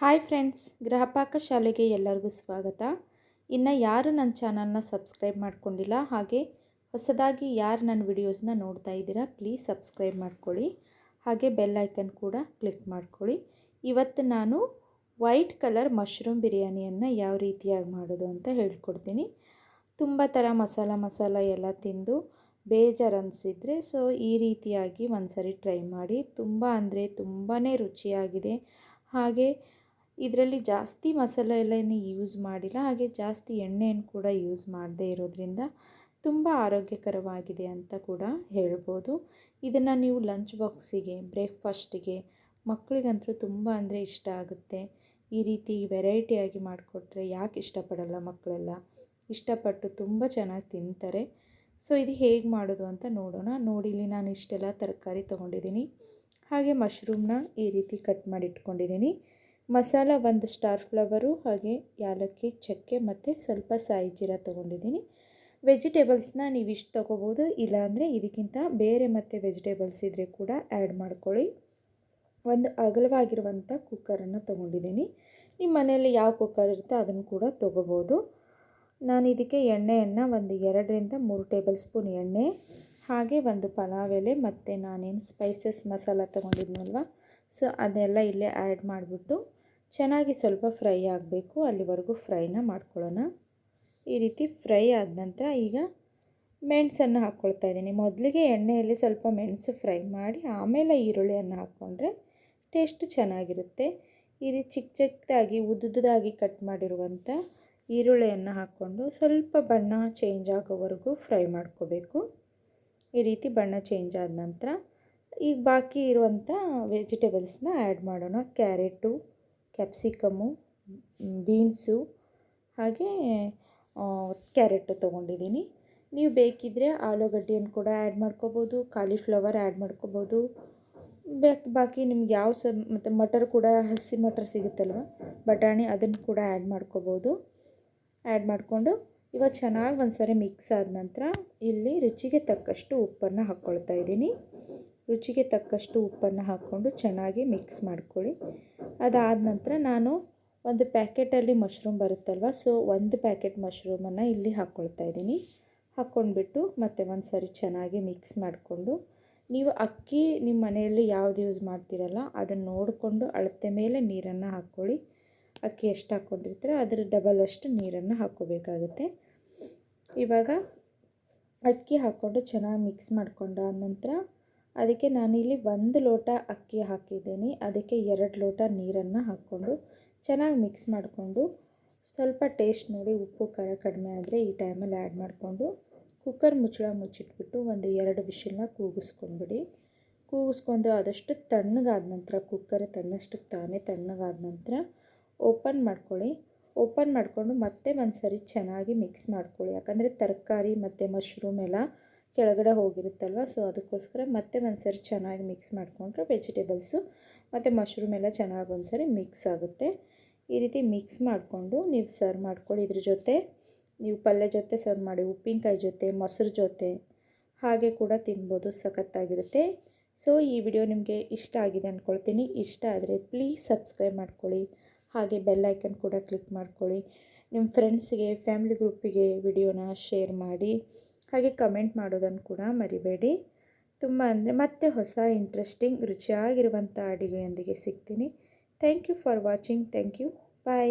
Hi friends Gruhapaka ಶಾಲೆಗೆ ಎಲ್ಲರಿಗೂ ಸ್ವಾಗತ. ಇನ್ನು ಯಾರು ನನ್ನ ಚಾನಲ್ನ ಸಬ್ಸ್ಕ್ರೈಬ್ ಮಾಡ್ಕೊಂಡಿಲ್ಲ, ಹಾಗೆ ಹೊಸದಾಗಿ ಯಾರು ನನ್ನ ವಿಡಿಯೋಸ್ನ ನೋಡ್ತಾ ಇದ್ದೀರಾ ಪ್ಲೀಸ್ ಸಬ್ಸ್ಕ್ರೈಬ್ ಮಾಡ್ಕೊಳ್ಳಿ. ಹಾಗೆ ಬೆಲ್ ಐಕನ್ ಕೂಡ ಕ್ಲಿಕ್ ಮಾಡ್ಕೊಳ್ಳಿ. ಇವತ್ತು ನಾನು ವೈಟ್ ಕಲರ್ ಮಶ್ರೂಮ್ ಬಿರಿಯಾನಿಯನ್ನು ಯಾವ ರೀತಿಯಾಗಿ ಮಾಡೋದು ಅಂತ ಹೇಳ್ಕೊಡ್ತೀನಿ. ತುಂಬ ಥರ ಮಸಾಲ ಮಸಾಲ ಎಲ್ಲ ತಿಂದು ಬೇಜಾರು ಅನಿಸಿದರೆ ಸೊ ಈ ರೀತಿಯಾಗಿ ಒಂದು ಸರಿ ಟ್ರೈ ಮಾಡಿ. ತುಂಬ ಅಂದರೆ ತುಂಬಾ ರುಚಿಯಾಗಿದೆ. ಹಾಗೆ ಇದರಲ್ಲಿ ಜಾಸ್ತಿ ಮಸಾಲೆ ಎಲ್ಲ ಏನು ಯೂಸ್ ಮಾಡಿಲ್ಲ, ಹಾಗೆ ಜಾಸ್ತಿ ಎಣ್ಣೆಯನ್ನು ಕೂಡ ಯೂಸ್ ಮಾಡದೇ ಇರೋದ್ರಿಂದ ತುಂಬ ಆರೋಗ್ಯಕರವಾಗಿದೆ ಅಂತ ಕೂಡ ಹೇಳ್ಬೋದು. ಇದನ್ನು ನೀವು ಲಂಚ್ ಬಾಕ್ಸಿಗೆ, ಬ್ರೇಕ್ಫಾಸ್ಟಿಗೆ ಮಕ್ಕಳಿಗಂತೂ ತುಂಬ ಅಂದರೆ ಇಷ್ಟ ಆಗುತ್ತೆ. ಈ ರೀತಿ ವೆರೈಟಿಯಾಗಿ ಮಾಡಿಕೊಟ್ರೆ ಯಾಕೆ ಇಷ್ಟಪಡಲ್ಲ ಮಕ್ಕಳೆಲ್ಲ? ಇಷ್ಟಪಟ್ಟು ತುಂಬ ಚೆನ್ನಾಗಿ ತಿಂತಾರೆ. ಸೊ, ಇದು ಹೇಗೆ ಮಾಡೋದು ಅಂತ ನೋಡೋಣ. ನೋಡಿ, ಇಲ್ಲಿ ನಾನು ಇಷ್ಟೆಲ್ಲ ತರಕಾರಿ ತೊಗೊಂಡಿದ್ದೀನಿ. ಹಾಗೆ ಮಶ್ರೂಮ್ನ ಈ ರೀತಿ ಕಟ್ ಮಾಡಿ ಇಟ್ಕೊಂಡಿದ್ದೀನಿ ಮಸಾಲ ಒಂದು ಸ್ಟಾರ್ ಫ್ಲವರು ಹಾಗೆ ಯಾಲಕ್ಕಿ, ಚಕ್ಕೆ ಮತ್ತು ಸ್ವಲ್ಪ ಸಾಯಿ ಜೀರ ತೊಗೊಂಡಿದ್ದೀನಿ. ವೆಜಿಟೇಬಲ್ಸ್ನ ನೀವು ಇಷ್ಟು ತೊಗೋಬೋದು ಇಲ್ಲಾಂದರೆ ಇದಕ್ಕಿಂತ ಬೇರೆ ಮತ್ತು ವೆಜಿಟೇಬಲ್ಸ್ ಇದ್ದರೆ ಕೂಡ ಆ್ಯಡ್ ಮಾಡ್ಕೊಳ್ಳಿ. ಒಂದು ಅಗಲವಾಗಿರುವಂಥ ಕುಕ್ಕರನ್ನು ತೊಗೊಂಡಿದ್ದೀನಿ. ನಿಮ್ಮ ಮನೆಯಲ್ಲಿ ಯಾವ ಕುಕ್ಕರ್ ಇರುತ್ತೋ ಅದನ್ನು ಕೂಡ ತೊಗೋಬೋದು. ನಾನು ಇದಕ್ಕೆ ಎಣ್ಣೆಯನ್ನು ಒಂದು ಎರಡರಿಂದ ಮೂರು ಟೇಬಲ್ ಸ್ಪೂನ್ ಎಣ್ಣೆ, ಹಾಗೆ ಒಂದು ಪಲಾವ್ ಎಲೆ ಮತ್ತು ನಾನೇನು ಸ್ಪೈಸಸ್ ಮಸಾಲ ತೊಗೊಂಡಿದ್ನಲ್ವ ಸೊ ಅದೆಲ್ಲ ಇಲ್ಲೇ ಆ್ಯಡ್ ಮಾಡಿಬಿಟ್ಟು ಚೆನ್ನಾಗಿ ಸ್ವಲ್ಪ ಫ್ರೈ ಆಗಬೇಕು, ಅಲ್ಲಿವರೆಗೂ ಫ್ರೈನ ಮಾಡ್ಕೊಳ್ಳೋಣ. ಈ ರೀತಿ ಫ್ರೈ ಆದ ನಂತರ ಈಗ ಮೆಣಸನ್ನು ಹಾಕ್ಕೊಳ್ತಾ ಇದ್ದೀನಿ. ಮೊದಲಿಗೆ ಎಣ್ಣೆಯಲ್ಲಿ ಸ್ವಲ್ಪ ಮೆಣಸು ಫ್ರೈ ಮಾಡಿ, ಆಮೇಲೆ ಈರುಳ್ಳಿಯನ್ನು ಹಾಕ್ಕೊಂಡ್ರೆ ಟೇಸ್ಟ್ ಚೆನ್ನಾಗಿರುತ್ತೆ. ಈ ರೀತಿ ಚಿಕ್ಕ ಚಿಕ್ಕದಾಗಿ ಉದ್ದುದಾಗಿ ಕಟ್ ಮಾಡಿರುವಂಥ ಈರುಳ್ಳಿಯನ್ನು ಹಾಕ್ಕೊಂಡು ಸ್ವಲ್ಪ ಬಣ್ಣ ಚೇಂಜ್ ಆಗೋವರೆಗೂ ಫ್ರೈ ಮಾಡ್ಕೋಬೇಕು. ಈ ರೀತಿ ಬಣ್ಣ ಚೇಂಜ್ ಆದ ನಂತರ ಈಗ ಬಾಕಿ ಇರುವಂಥ ವೆಜಿಟೇಬಲ್ಸ್ನ ಆ್ಯಡ್ ಮಾಡೋಣ. ಕ್ಯಾರೆಟು ಕ್ಯಾಪ್ಸಿಕಮ್ಮು, ಬೀನ್ಸು, ಹಾಗೆ ಕ್ಯಾರೆಟು ತೊಗೊಂಡಿದ್ದೀನಿ. ನೀವು ಬೇಕಿದ್ದರೆ ಆಲೂಗಡ್ಡೆಯನ್ನು ಕೂಡ ಆ್ಯಡ್ ಮಾಡ್ಕೋಬೋದು, ಕಾಲಿಫ್ಲವರ್ ಆ್ಯಡ್ ಮಾಡ್ಕೋಬೋದು. ಬೇಕು ಬಾಕಿ ನಿಮ್ಗೆ ಯಾವ ಸ, ಮತ್ತು ಮಟರ್ ಕೂಡ ಹಸಿ ಮಟರ್ ಸಿಗುತ್ತಲ್ವ, ಬಟಾಣಿ ಅದನ್ನು ಕೂಡ ಆ್ಯಡ್ ಮಾಡ್ಕೋಬೋದು. ಆ್ಯಡ್ ಮಾಡಿಕೊಂಡು ಇವಾಗ ಚೆನ್ನಾಗಿ ಒಂದು ಮಿಕ್ಸ್ ಆದ ನಂತರ ಇಲ್ಲಿ ರುಚಿಗೆ ತಕ್ಕಷ್ಟು ಉಪ್ಪನ್ನು ಹಾಕ್ಕೊಳ್ತಾ ಇದ್ದೀನಿ. ರುಚಿಗೆ ತಕ್ಕಷ್ಟು ಉಪ್ಪನ್ನು ಹಾಕ್ಕೊಂಡು ಚೆನ್ನಾಗಿ ಮಿಕ್ಸ್ ಮಾಡ್ಕೊಳ್ಳಿ. ಅದಾದ ನಂತರ ನಾನು ಒಂದು ಪ್ಯಾಕೆಟಲ್ಲಿ ಮಶ್ರೂಮ್ ಬರುತ್ತಲ್ವ, ಸೊ ಒಂದು ಪ್ಯಾಕೆಟ್ ಮಶ್ರೂಮನ್ನು ಇಲ್ಲಿ ಹಾಕ್ಕೊಳ್ತಾ ಇದ್ದೀನಿ. ಹಾಕ್ಕೊಂಡ್ಬಿಟ್ಟು ಮತ್ತೆ ಒಂದು ಸರಿ ಚೆನ್ನಾಗಿ ಮಿಕ್ಸ್ ಮಾಡಿಕೊಂಡು, ನೀವು ಅಕ್ಕಿ ನಿಮ್ಮ ಮನೆಯಲ್ಲಿ ಯಾವ್ದು ಯೂಸ್ ಮಾಡ್ತೀರಲ್ಲ ಅದನ್ನು ನೋಡಿಕೊಂಡು ಅಳತೆ ಮೇಲೆ ನೀರನ್ನು ಹಾಕ್ಕೊಳ್ಳಿ. ಅಕ್ಕಿ ಎಷ್ಟು ಹಾಕ್ಕೊಂಡಿರ್ತೀರೋ ಅದರ ಡಬಲ್ ಅಷ್ಟು ನೀರನ್ನು ಹಾಕ್ಕೋಬೇಕಾಗುತ್ತೆ. ಇವಾಗ ಅಕ್ಕಿ ಹಾಕ್ಕೊಂಡು ಚೆನ್ನಾಗಿ ಮಿಕ್ಸ್ ಮಾಡ್ಕೊಂಡಾದ ನಂತರ ಅದಕ್ಕೆ ನಾನಿಲ್ಲಿ ಒಂದು ಲೋಟ ಅಕ್ಕಿ ಹಾಕಿದ್ದೀನಿ. ಅದಕ್ಕೆ ಎರಡು ಲೋಟ ನೀರನ್ನು ಹಾಕ್ಕೊಂಡು ಚೆನ್ನಾಗಿ ಮಿಕ್ಸ್ ಮಾಡಿಕೊಂಡು ಸ್ವಲ್ಪ ಟೇಸ್ಟ್ ನೋಡಿ ಉಪ್ಪು, ಖಾರ ಕಡಿಮೆ ಆದರೆ ಈ ಟೈಮಲ್ಲಿ ಆ್ಯಡ್ ಮಾಡಿಕೊಂಡು ಕುಕ್ಕರ್ ಮುಚ್ಚಳ ಮುಚ್ಚಿಟ್ಬಿಟ್ಟು ಒಂದು ಎರಡು ವಿಷಲನ್ನ ಕೂಗಿಸ್ಕೊಂಡ್ಬಿಡಿ. ಕೂಗಿಸ್ಕೊಂಡು ಆದಷ್ಟು ತಣ್ಣಗಾದ ನಂತರ ಕುಕ್ಕರ್ ತಣ್ಣಷ್ಟು ತಾನೇ ತಣ್ಣಗಾದ ನಂತರ ಓಪನ್ ಮಾಡ್ಕೊಳ್ಳಿ. ಓಪನ್ ಮಾಡಿಕೊಂಡು ಮತ್ತೆ ಒಂದು ಸರಿ ಚೆನ್ನಾಗಿ ಮಿಕ್ಸ್ ಮಾಡ್ಕೊಳ್ಳಿ. ಯಾಕಂದರೆ ತರಕಾರಿ ಮತ್ತು ಮಶ್ರೂಮ್ ಎಲ್ಲ ಕೆಳಗಡೆ ಹೋಗಿರುತ್ತಲ್ವ? ಸೊ ಅದಕ್ಕೋಸ್ಕರ ಮತ್ತೆ ಒಂದು ಸರಿ ಚೆನ್ನಾಗಿ ಮಿಕ್ಸ್ ಮಾಡಿಕೊಂಡ್ರೆ ವೆಜಿಟೇಬಲ್ಸು ಮತ್ತು ಮಶ್ರೂಮ್ ಎಲ್ಲ ಚೆನ್ನಾಗಿ ಒಂದು ಸರಿ ಮಿಕ್ಸ್ ಆಗುತ್ತೆ. ಈ ರೀತಿ ಮಿಕ್ಸ್ ಮಾಡಿಕೊಂಡು ನೀವು ಸರ್ವ್ ಮಾಡ್ಕೊಳ್ಳಿ. ಇದ್ರ ಜೊತೆ ನೀವು ಪಲ್ಯ ಜೊತೆ ಸರ್ವ್ ಮಾಡಿ, ಉಪ್ಪಿನಕಾಯಿ ಜೊತೆ, ಮೊಸರು ಜೊತೆ, ಹಾಗೆ ಕೂಡ ತಿನ್ಬೋದು, ಸಖತ್ತಾಗಿರುತ್ತೆ. ಸೊ ಈ ವಿಡಿಯೋ ನಿಮಗೆ ಇಷ್ಟ ಆಗಿದೆ ಅಂದ್ಕೊಳ್ತೀನಿ ಇಷ್ಟ ಆದರೆ ಪ್ಲೀಸ್ ಸಬ್ಸ್ಕ್ರೈಬ್ ಮಾಡ್ಕೊಳ್ಳಿ. ಹಾಗೆ ಬೆಲ್ಲೈಕನ್ ಕೂಡ ಕ್ಲಿಕ್ ಮಾಡ್ಕೊಳ್ಳಿ. ನಿಮ್ಮ ಫ್ರೆಂಡ್ಸ್ಗೆ ಫ್ಯಾಮಿಲಿ ಗ್ರೂಪಿಗೆ ವಿಡಿಯೋನ ಶೇರ್ ಮಾಡಿ. ಹಾಗೆ ಕಮೆಂಟ್ ಮಾಡೋದನ್ನು ಕೂಡ ಮರಿಬೇಡಿ. ತುಂಬ ಅಂದರೆ ಮತ್ತೆ ಹೊಸ ಇಂಟ್ರೆಸ್ಟಿಂಗ್ ರುಚಿಯಾಗಿರುವಂಥ ಅಡುಗೆಯೊಂದಿಗೆ ಸಿಗ್ತೀನಿ. Thank you for watching thank you bye